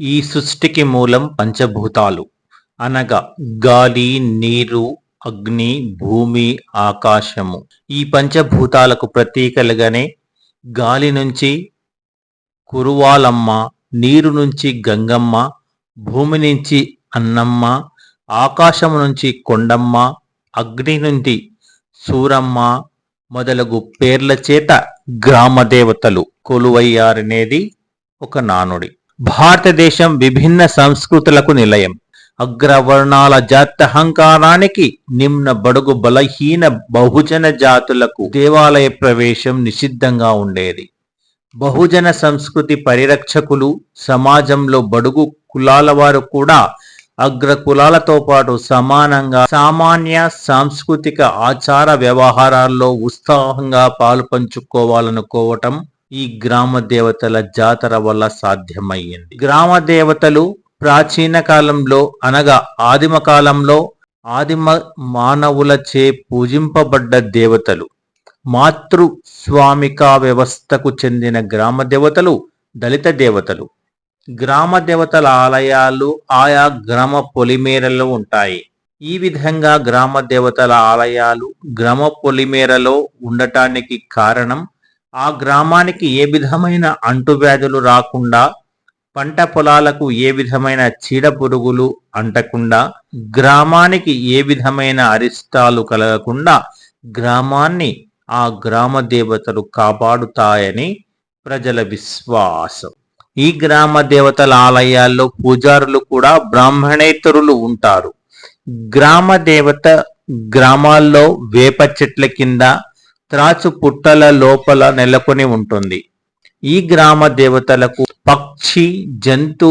ఈ సృష్టికి మూలం పంచభూతాలు. అనగా గాలి నీరు అగ్ని భూమి ఆకాశము. ఈ పంచభూతాలకు ప్రతీకలుగానే గాలి నుంచి కురువాలమ్మ నీరు నుంచి గంగమ్మ భూమి నుంచి అన్నమ్మ ఆకాశము నుంచి కొండమ్మ అగ్ని నుండి సూరమ్మ మొదలగు పేర్ల చేత గ్రామ దేవతలు కొలువయ్యారనేది ఒక నానుడి. భారతదేశం విభిన్న సంస్కృతులకు నిలయం. అగ్రవర్ణాల జాత్యహంకారానికి నిమ్న బడుగు బలహీన బహుజన జాతులకు దేవాలయ ప్రవేశం నిషిద్ధంగా ఉండేది. బహుజన సంస్కృతి పరిరక్షకులు సమాజంలో బడుగు కులాల వారు కూడా అగ్ర కులాలతో పాటు సమానంగా సామాన్య సాంస్కృతిక ఆచార వ్యవహారాల్లో ఉత్సాహంగా పాలు పంచుకోవాలనుకోవటం ఈ గ్రామ దేవతల జాతర వల్ల సాధ్యమయ్యింది. గ్రామ దేవతలు ప్రాచీన కాలంలో అనగా ఆదిమ కాలంలో ఆదిమ మానవులచే పూజింపబడ్డ దేవతలు. మాతృ స్వామికా వ్యవస్థకు చెందిన గ్రామ దేవతలు దళిత దేవతలు. గ్రామ దేవతల ఆలయాలు ఆయా గ్రామ పొలిమేరలో ఉంటాయి. ఈ విధంగా గ్రామ దేవతల ఆలయాలు గ్రామ పొలిమేరలో ఉండటానికి కారణం ఆ గ్రామానికి ఏ విధమైన అంటువ్యాధులు రాకుండా పంట పొలాలకు ఏ విధమైన చీడ పురుగులు అంటకుండా గ్రామానికి ఏ విధమైన అరిష్టాలు కలగకుండా గ్రామాన్ని ఆ గ్రామ దేవతలు కాపాడుతాయని ప్రజల విశ్వాసం. ఈ గ్రామ దేవతల ఆలయాల్లో పూజారులు కూడా బ్రాహ్మణేతరులు ఉంటారు. గ్రామ దేవత గ్రామాల్లో వేప చెట్ల కింద త్రాచు పుట్టల లోపల నెలకొని ఉంటుంది. ఈ గ్రామ దేవతలకు పక్షి జంతు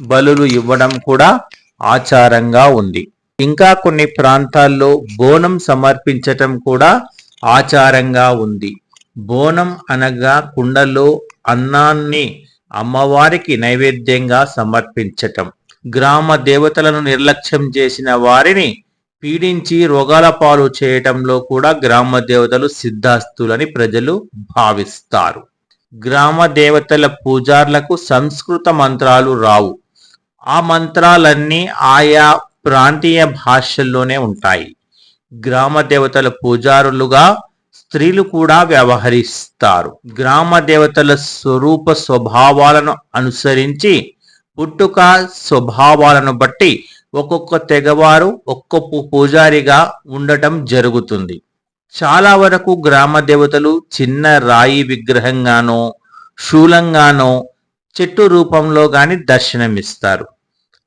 బలులు ఇవ్వడం కూడా ఆచారంగా ఉంది. ఇంకా కొన్ని ప్రాంతాల్లో బోనం సమర్పించటం కూడా ఆచారంగా ఉంది. బోనం అనగా కుండలో అన్నాన్ని అమ్మవారికి నైవేద్యంగా సమర్పించటం. గ్రామ దేవతలను నిర్లక్ష్యం చేసిన వారిని పీడించి రోగాల పాలు చేయటంలో కూడా గ్రామ దేవతలు సిద్ధాస్తులని ప్రజలు భావిస్తారు. గ్రామ దేవతల పూజార్లకు సంస్కృత మంత్రాలు రావు. ఆ మంత్రాలన్నీ ఆయా ప్రాంతీయ భాషల్లోనే ఉంటాయి. గ్రామ దేవతల పూజారులుగా స్త్రీలు కూడా వ్యవహరిస్తారు. గ్రామ దేవతల స్వరూప స్వభావాలను అనుసరించి పుట్టుక స్వభావాలను బట్టి ఒక్కొక్క తెగవారు ఒక్కొక్క పూజారిగా ఉండటం జరుగుతుంది. చాలా వరకు గ్రామ దేవతలు చిన్న రాయి విగ్రహంగానో శూలంగానో చెట్టు రూపంలో కానీ దర్శనమిస్తారు.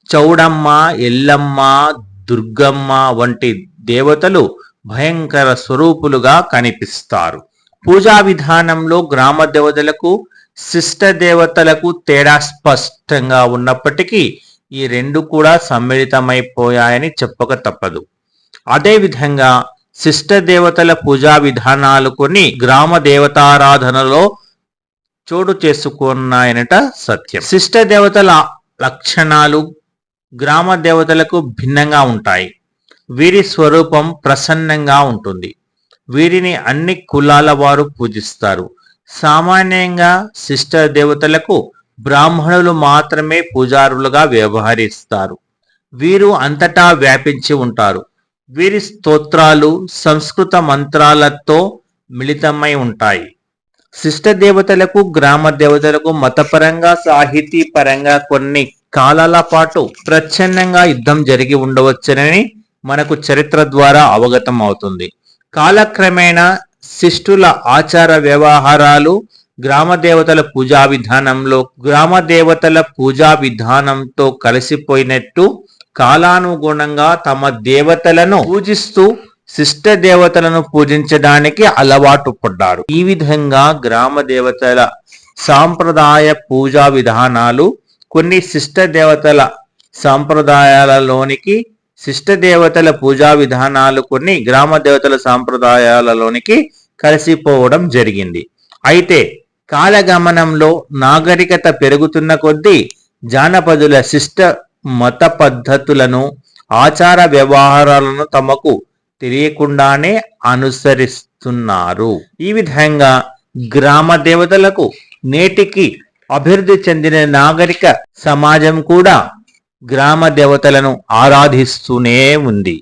చౌడమ్మ ఎల్లమ్మ దుర్గమ్మ వంటి దేవతలు భయంకర స్వరూపులుగా కనిపిస్తారు. పూజా విధానంలో గ్రామ దేవతలకు శిష్ట దేవతలకు తేడా స్పష్టంగా ఉన్నప్పటికీ ఈ రెండు కూడా సమ్మిళితమైపోయాయని చెప్పక తప్పదు. అదేవిధంగా శిష్ట దేవతల పూజా విధానాలు కొన్ని గ్రామ దేవతారాధనలో చోటు చేసుకున్నాయనట సత్యం. శిష్ట దేవతల లక్షణాలు గ్రామ దేవతలకు భిన్నంగా ఉంటాయి. వీరి స్వరూపం ప్రసన్నంగా ఉంటుంది. వీరిని అన్ని కులాల వారు పూజిస్తారు. సామాన్యంగా శిష్ట దేవతలకు బ్రాహ్మణులు మాత్రమే పూజారులుగా వ్యవహరిస్తారు. వీరు అంతటా వ్యాపించి ఉంటారు. వీరి స్తోత్రాలు సంస్కృత మంత్రాలతో మిళితమై ఉంటాయి. శిష్ట దేవతలకు గ్రామ దేవతలకు మతపరంగా సాహితీ పరంగా కొన్ని కాలాల పాటు ప్రచ్ఛన్నంగా యుద్ధం జరిగి ఉండవచ్చునని మనకు చరిత్ర ద్వారా అవగతం అవుతుంది కాలక్రమేణా శిష్టుల ఆచార వ్యవహారాలు గ్రామ దేవతల పూజా విధానంలో గ్రామ దేవతల పూజా విధానంతో కలిసిపోయినట్టు కాలానుగుణంగా తమ దేవతలను పూజిస్తూ శిష్ట దేవతలను పూజించడానికి అలవాటు పడ్డారు. ఈ విధంగా గ్రామ దేవతల సాంప్రదాయ పూజా విధానాలు కొన్ని శిష్ట దేవతల సాంప్రదాయాలలోనికి శిష్ట దేవతల పూజా విధానాలు కొన్ని గ్రామ దేవతల సాంప్రదాయాలలోనికి కలిసిపోవడం జరిగింది. అయితే కాలగమనంలో నాగరికత పెరుగుతున్న కొద్దీ జానపదుల శిష్ట మత పద్ధతులను ఆచార వ్యవహారాలను తమకు తెలియకుండానే అనుసరిస్తున్నారు. ఈ విధంగా గ్రామ దేవతలకు నేటికి అభివృద్ధి చెందిన నాగరిక సమాజం కూడా గ్రామ దేవతలను ఆరాధిస్తూనే ఉంది.